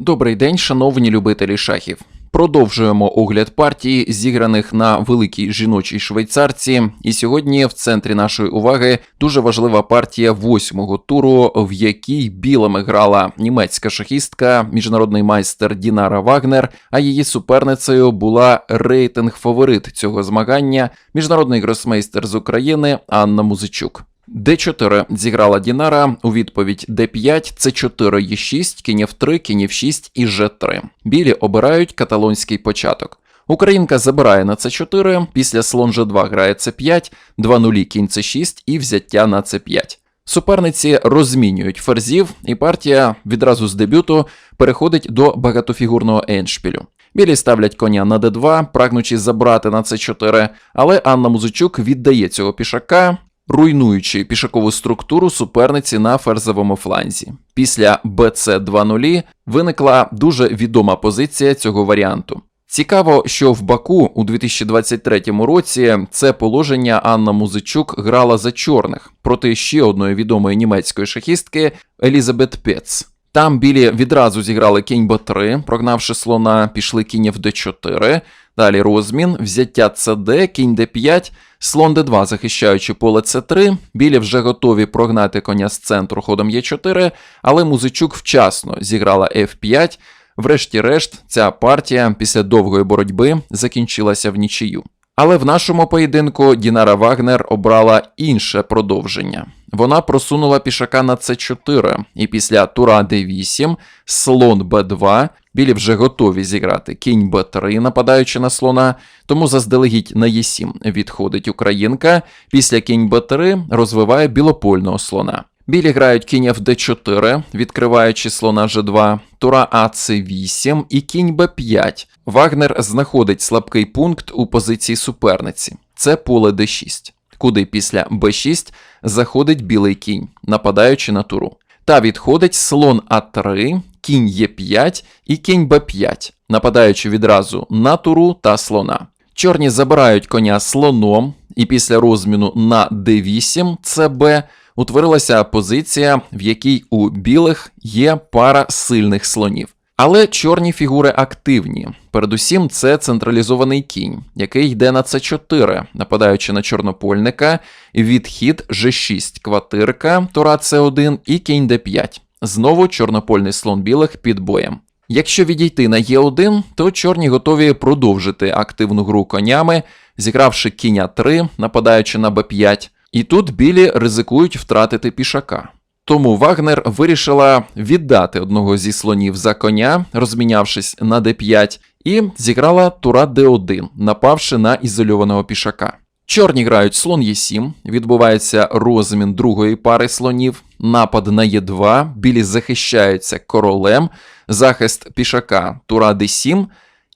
Добрий день, шановні любителі шахів. Продовжуємо огляд партії, зіграних на великій жіночій швейцарці. І сьогодні в центрі нашої уваги дуже важлива партія восьмого туру, в якій білими грала німецька шахістка, міжнародний майстер Дінара Вагнер. А її суперницею була рейтинг фаворит цього змагання, міжнародний гросмейстер з України Анна Музичук. Д4 зіграла Дінара у відповідь Д5, С4, Е6, кінь F3, кінь F6 і Ж3. Білі обирають каталонський початок. Українка забирає на С4, після слон Ж2 грає С5, 2 нулі кінь С6 і взяття на С5. Суперниці розмінюють ферзів, і партія відразу з дебюту переходить до багатофігурного еншпілю. Білі ставлять коня на d2, прагнучи забрати на c4, але Анна Музичук віддає цього пішака, руйнуючи пішакову структуру суперниці на ферзовому фланзі. Після bc 2.0 виникла дуже відома позиція цього варіанту. Цікаво, що в Баку у 2023 році це положення Анна Музичук грала за чорних проти ще одної відомої німецької шахістки Елізабет Пец. Там білі відразу зіграли кінь Б3, прогнавши слона, пішли кінь в Д4, далі розмін, взяття ЦД, кінь Д5, слон Д2, захищаючи поле С3, білі вже готові прогнати коня з центру ходом Е4, але Музичук вчасно зіграла F5. Врешті-решт, ця партія після довгої боротьби закінчилася в нічию. Але в нашому поєдинку Дінара Вагнер обрала інше продовження. Вона просунула пішака на С4, і після тура Д8, слон Б2, білі вже готові зіграти кінь Б3, нападаючи на слона, тому заздалегідь на Е7 відходить українка. Після кінь Б3 розвиває білопольного слона. Білі грають кінь Фд4, відкриваючи слона G2, тура АЦ8 і кінь Б5. Вагнер знаходить слабкий пункт у позиції суперниці. Це поле Д6, куди після Б6 заходить білий кінь, нападаючи на туру. Та відходить слон А3, кінь Е5 і кінь Б5, нападаючи відразу на туру та слона. Чорні забирають коня слоном, і після розміну на d8 ЦБ утворилася позиція, в якій у білих є пара сильних слонів. Але чорні фігури активні. Передусім, це централізований кінь, який йде на С4, нападаючи на чорнопольника, відхід G6, квартирка, тура С1 і кінь Д5. Знову чорнопольний слон білих під боєм. Якщо відійти на Е1, то чорні готові продовжити активну гру конями, зігравши кінь 3, нападаючи на Б5, і тут білі ризикують втратити пішака. Тому Вагнер вирішила віддати одного зі слонів за коня, розмінявшись на d5, і зіграла тура d1, напавши на ізольованого пішака. Чорні грають слон Е7, відбувається розмін другої пари слонів, напад на Е2, білі захищаються королем, захист пішака тура d7,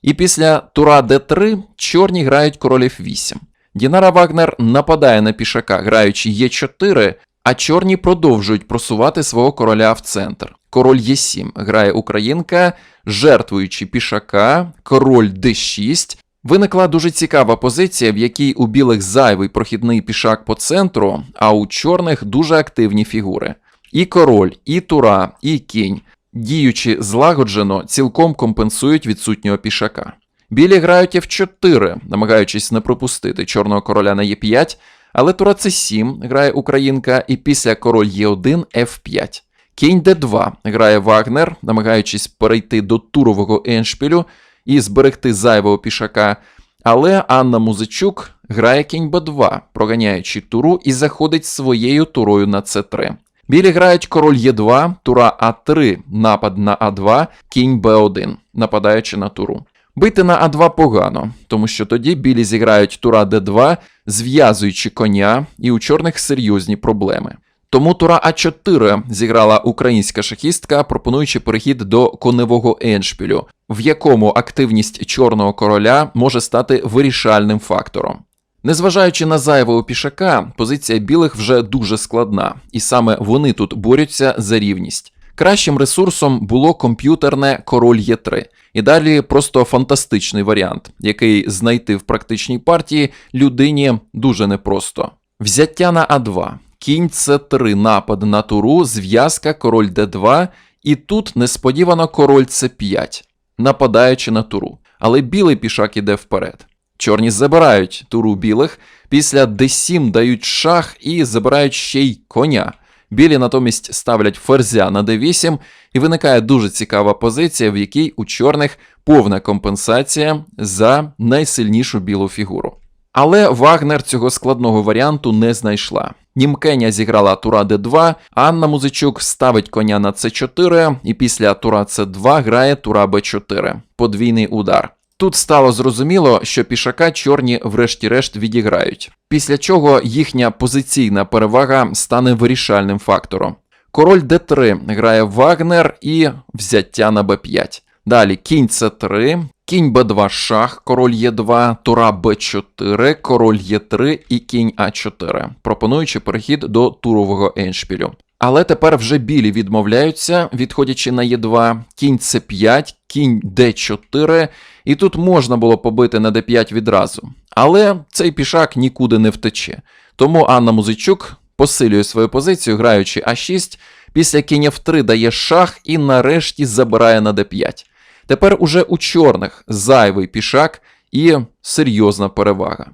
і після тура d3 чорні грають король f8. Дінара Вагнер нападає на пішака, граючи Е4, а чорні продовжують просувати свого короля в центр. Король Е7 грає українка, жертвуючи пішака, король Д6. Виникла дуже цікава позиція, в якій у білих зайвий прохідний пішак по центру, а у чорних дуже активні фігури. І король, і тура, і кінь, діючи злагоджено, цілком компенсують відсутнього пішака. Білі грають F4, намагаючись не пропустити чорного короля на Е5, але тура С7 грає українка, і після король Е1 F5. Кінь Д2 грає Вагнер, намагаючись перейти до турового еншпілю і зберегти зайвого пішака. Але Анна Музичук грає кінь Б2, проганяючи туру і заходить своєю турою на С3. Білі грають король Е2, тура А3, напад на А2, кінь Б1, нападаючи на туру. Бити на А2 погано, тому що тоді білі зіграють тура Д2, зв'язуючи коня, і у чорних серйозні проблеми. Тому тура А4 зіграла українська шахістка, пропонуючи перехід до коневого еншпілю, в якому активність чорного короля може стати вирішальним фактором. Незважаючи на зайвого пішака, позиція білих вже дуже складна, і саме вони тут борються за рівність. Кращим ресурсом було комп'ютерне король Є3, і далі просто фантастичний варіант, який знайти в практичній партії людині дуже непросто. Взяття на А2, кінь С3, напад на туру, зв'язка, король Д2 І тут несподівано король С5, нападаючи на туру. Але білий пішак іде вперед. Чорні забирають туру білих, після d7 дають шах і забирають ще й коня. Білі натомість ставлять ферзя на d8, і виникає дуже цікава позиція, в якій у чорних повна компенсація за найсильнішу білу фігуру. Але Вагнер цього складного варіанту не знайшла. Німкеня зіграла тура d2, Анна Музичук ставить коня на c4, і після тура c2 грає тура b4. Подвійний удар. Тут стало зрозуміло, що пішака чорні врешті-решт відіграють, після чого їхня позиційна перевага стане вирішальним фактором. Король d3 грає Вагнер і взяття на b5. Далі кінь c3, кінь b2 шах, король e2, тура b4, король e3 і кінь а4, пропонуючи перехід до турового еншпілю. Але тепер вже білі відмовляються, відходячи на Е2, кінь С5, кінь Д4, і тут можна було побити на Д5 відразу. Але цей пішак нікуди не втече. Тому Анна Музичук посилює свою позицію, граючи А6, після кінь F3 дає шах і нарешті забирає на Д5. Тепер уже у чорних зайвий пішак і серйозна перевага.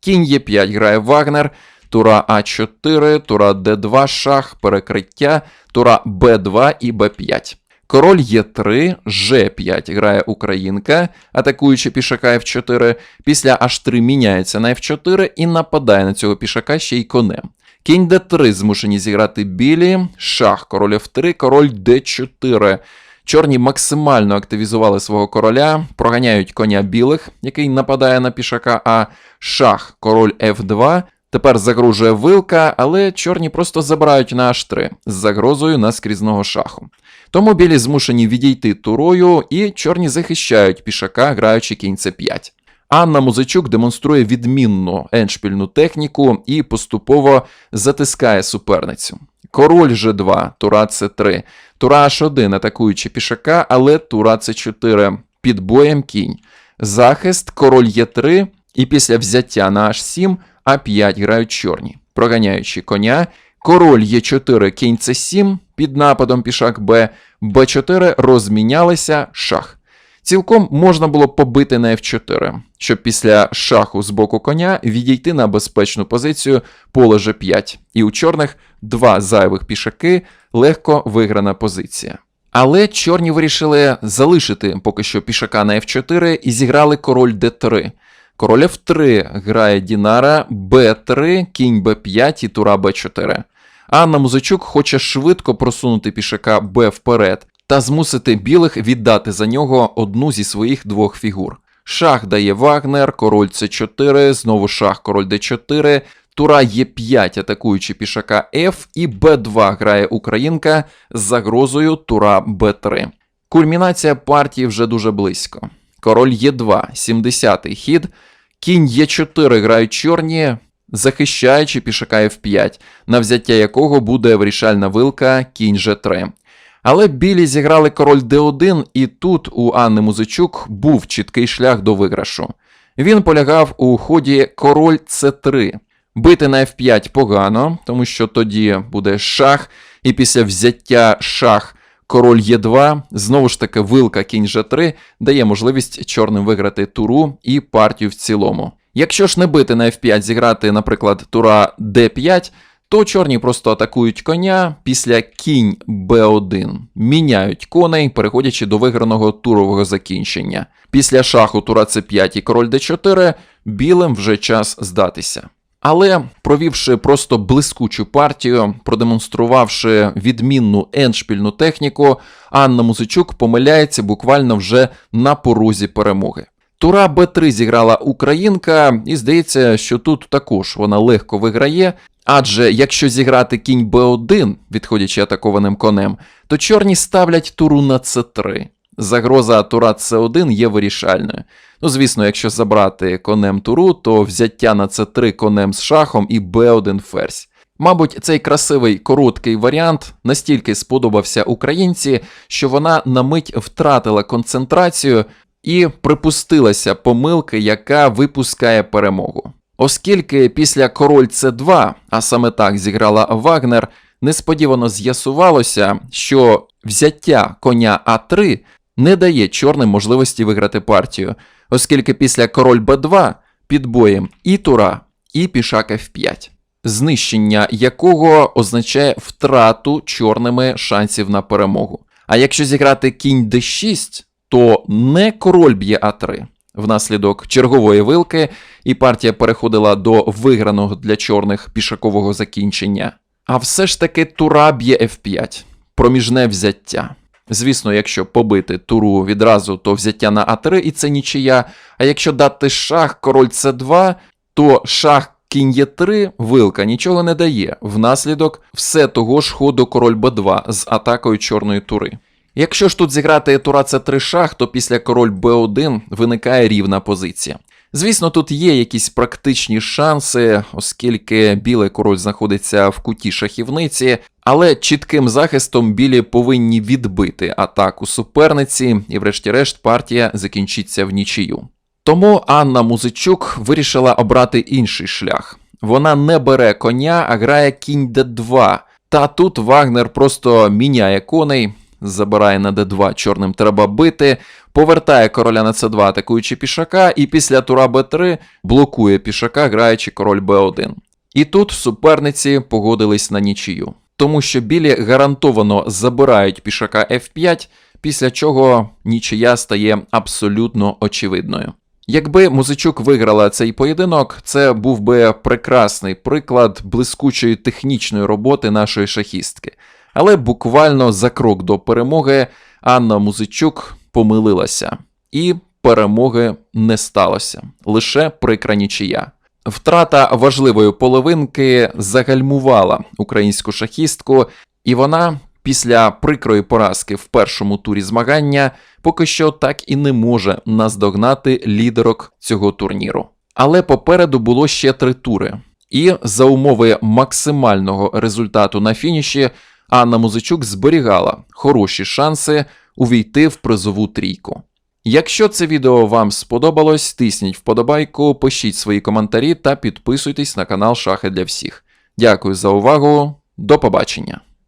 Кінь Е5 грає Вагнер. Тура А4, тура Д2 шах, перекриття, тура Б2 і Б5. Король Е3, Ж5 грає Українка, атакуючи пішака F4. Після H3 міняється на F4 і нападає на цього пішака ще й конем. Кінь Д3 змушені зіграти білі, шах, король F3, король Д4. Чорні максимально активізували свого короля, проганяють коня білих, який нападає на пішака А, шах, король F2. Тепер загрожує вилка, але чорні просто забирають на H3 з загрозою наскрізного шаху. Тому білі змушені відійти турою, і чорні захищають пішака, граючи кінь c5. Анна Музичук демонструє відмінну еншпільну техніку і поступово затискає суперницю. Король G2, тура c3, тура H1, атакуючи пішака, але тура c4 під боєм кінь. Захист, король Е3, і після взяття на H7 а5 грають чорні, проганяючи коня, король Е4, кінь С7, під нападом пішак Б, Б4 розмінялися шах. Цілком можна було побити на F4, щоб після шаху з боку коня відійти на безпечну позицію поле G5, і у чорних два зайвих пішаки легко виграна позиція. Але чорні вирішили залишити поки що пішака на F4 і зіграли король D3. Король F3 грає Дінара, Б3, кінь Б5 і тура Б4. Анна Музичук хоче швидко просунути пішака Б вперед та змусити білих віддати за нього одну зі своїх двох фігур. Шах дає Вагнер, король С4, знову шах, король Д4, тура Е5, атакуючи пішака F, і Б2 грає Українка з загрозою тура Б3. Кульмінація партії вже дуже близько. Король Е2, 70-й хід, кінь Е4 грають чорні, захищаючи пішака F5, на взяття якого буде вирішальна вилка кінь G3. Але білі зіграли король d1, і тут у Анни Музичук був чіткий шлях до виграшу. Він полягав у ході король c3. Бити на f5 погано, тому що тоді буде шах, і після взяття шах король Е2, знову ж таки, вилка кінь G3 дає можливість чорним виграти туру і партію в цілому. Якщо ж не бити на F5, зіграти, наприклад, тура D5, то чорні просто атакують коня після кінь b1, міняють коней, переходячи до виграного турового закінчення. Після шаху тура c5 і король d4, білим вже час здатися. Але провівши просто блискучу партію, продемонструвавши відмінну еншпільну техніку, Анна Музичук помиляється буквально вже на порозі перемоги. Тура Б3 зіграла Українка, і здається, що тут також вона легко виграє. Адже якщо зіграти кінь Б1, відходячи атакованим конем, то чорні ставлять туру на С3. Загроза тура С1 є вирішальною. Ну, звісно, якщо забрати конем туру, то взяття на С3 конем з шахом і Б1 ферзь. Мабуть, цей красивий короткий варіант настільки сподобався українці, що вона на мить втратила концентрацію і припустилася помилки, яка випускає перемогу. Оскільки після король С2, а саме так зіграла Вагнер, несподівано з'ясувалося, що взяття коня А3 не дає чорним можливості виграти партію, оскільки після король Б2 під боєм і тура, і пішак F5, знищення якого означає втрату чорними шансів на перемогу. А якщо зіграти кінь d6, то не король б'є А3. Внаслідок чергової вилки, і партія переходила до виграного для чорних пішакового закінчення. А все ж таки тура б'є F5, проміжне взяття. Звісно, якщо побити туру відразу, то взяття на А3 і це нічия. А якщо дати шах король С2, то шах кінь Е3 вилка нічого не дає. Внаслідок все того ж ходу король Б2 з атакою чорної тури. Якщо ж тут зіграти тура С3 шах, то після король Б1 виникає рівна позиція. Звісно, тут є якісь практичні шанси, оскільки білий король знаходиться в куті шахівниці, але чітким захистом білі повинні відбити атаку суперниці, і, врешті-решт, партія закінчиться в нічию. Тому Анна Музичук вирішила обрати інший шлях. Вона не бере коня, а грає кінь d2. Та тут Вагнер просто міняє коней, забирає на d2, чорним треба бити, повертає короля на c2, атакуючи пішака, і після тура b3 блокує пішака, граючи король b1. І тут суперниці погодились на нічию, тому що білі гарантовано забирають пішака f5, після чого нічия стає абсолютно очевидною. Якби Музичук виграла цей поєдинок, це був би прекрасний приклад блискучої технічної роботи нашої шахістки. Але буквально за крок до перемоги Анна Музичук помилилася, і перемоги не сталося лише прикра нічия. Втрата важливої половинки загальмувала українську шахістку, і вона після прикрої поразки в першому турі змагання поки що так і не може наздогнати лідерок цього турніру. Але попереду було ще три тури. І за умови максимального результату на фініші Анна Музичук зберігала хороші шанси увійти в призову трійку. Якщо це відео вам сподобалось, тисніть вподобайку, пишіть свої коментарі та підписуйтесь на канал Шахи для всіх. Дякую за увагу, до побачення!